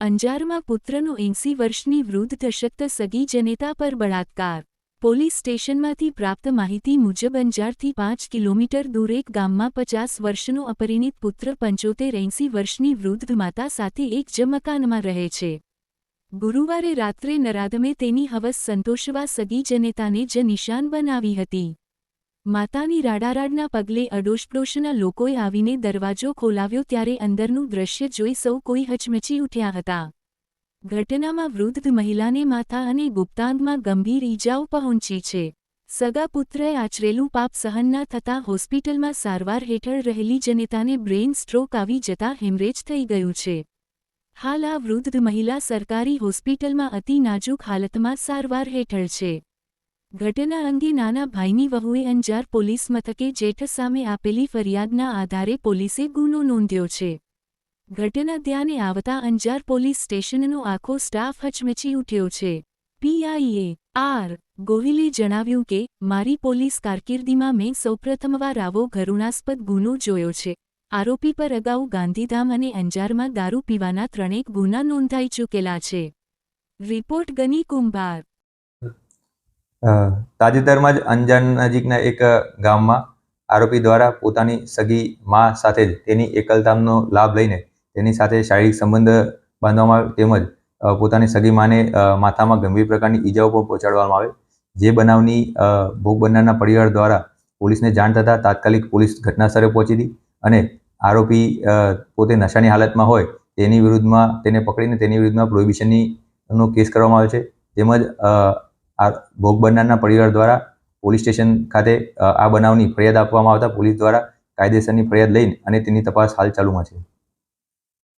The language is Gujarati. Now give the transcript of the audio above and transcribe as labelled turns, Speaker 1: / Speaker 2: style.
Speaker 1: અંજારમાં પુત્રનો એંસી વર્ષની વૃદ્ધ દશક્ત સગી જનેતા પર બળાત્કાર. પોલીસ સ્ટેશનમાંથી પ્રાપ્ત માહિતી મુજબ અંજારથી પાંચ કિલોમીટર દૂર એક ગામમાં પચાસ વર્ષનો અપરિણિત પુત્ર પંચોતેર એંસી વર્ષની વૃદ્ધ માતા સાથે એક જ મકાનમાં રહે છે. ગુરુવારે રાત્રે નરાધમે તેની હવસ સંતોષવા સગી જનેતાને જ નિશાન બનાવી હતી. માતાની રાડારાડના પગલે અડોશપડોશના લોકોએ આવીને દરવાજો ખોલાવ્યો ત્યારે અંદરનું દ્રશ્ય જોઈ સૌ કોઈ હચમચી ઉઠ્યા હતા. ઘટનામાં વૃદ્ધ મહિલાને માથા અને ગુપ્તાંગમાં ગંભીર ઈજાઓ પહોંચી છે. સગા પુત્રએ આચરેલું પાપ સહન ન થતાં હોસ્પિટલમાં સારવાર હેઠળ રહેલી જનેતાને બ્રેઇન સ્ટ્રોક આવી જતા હેમરેજ થઈ ગયું છે. હાલ આ વૃદ્ધ મહિલા સરકારી હોસ્પિટલમાં અતિ નાજુક હાલતમાં સારવાર હેઠળ છે. ઘટના અંગે નાના ભાઈની વહુએ અંજાર પોલીસ મથકે જેઠ સામે આપેલી ફરિયાદના આધારે પોલીસે ગુનો નોંધ્યો છે. ઘટના ધ્યાને આવતા અંજાર પોલીસ સ્ટેશનનો આખો સ્ટાફ હચમચી ઉઠ્યો છે. પીઆઈએ આર. ગોહિલે જણાવ્યું કે, મારી પોલીસ કારકિર્દીમાં મેં સૌપ્રથમવાર આવો ઘરુણાસ્પદ ગુનો જોયો છે. આરોપી પર અગાઉ ગાંધીધામ અને અંજારમાં દારૂ પીવાના ત્રણેક ગુના નોંધાઈ ચૂકેલા છે. રિપોર્ટ ગની કુંભાર.
Speaker 2: તાજેતરમાં જ અંજાર નજીકના એક ગામમાં આરોપી દ્વારા પોતાની સગી મા સાથે જ તેની એકલતાનો લાભ લઈને તેની સાથે શારીરિક સંબંધ બાંધવામાં તેમજ પોતાની સગી માને માથામાં ગંભીર પ્રકારની ઈજાઓ પણ પહોંચાડવામાં આવે. જે બનાવની ભોગ બનનારના પરિવાર દ્વારા પોલીસને જાણ થતાં તાત્કાલિક પોલીસ ઘટના સ્થળે પહોંચી હતી અને આરોપી પોતે નશાની હાલતમાં હોય તેની વિરુદ્ધમાં, તેને પકડીને તેની વિરુદ્ધમાં પ્રોહિબિશનની નો કેસ કરવામાં આવે છે. તેમજ આ ભોગ બનનારના પરિવાર દ્વારા પોલીસ સ્ટેશન ખાતે આ બનાવની ફરિયાદ આપવામાં આવતા પોલીસ દ્વારા કાયદેસરની ફરિયાદ લઈને અને તેની તપાસ હાલ ચાલુમાં છે.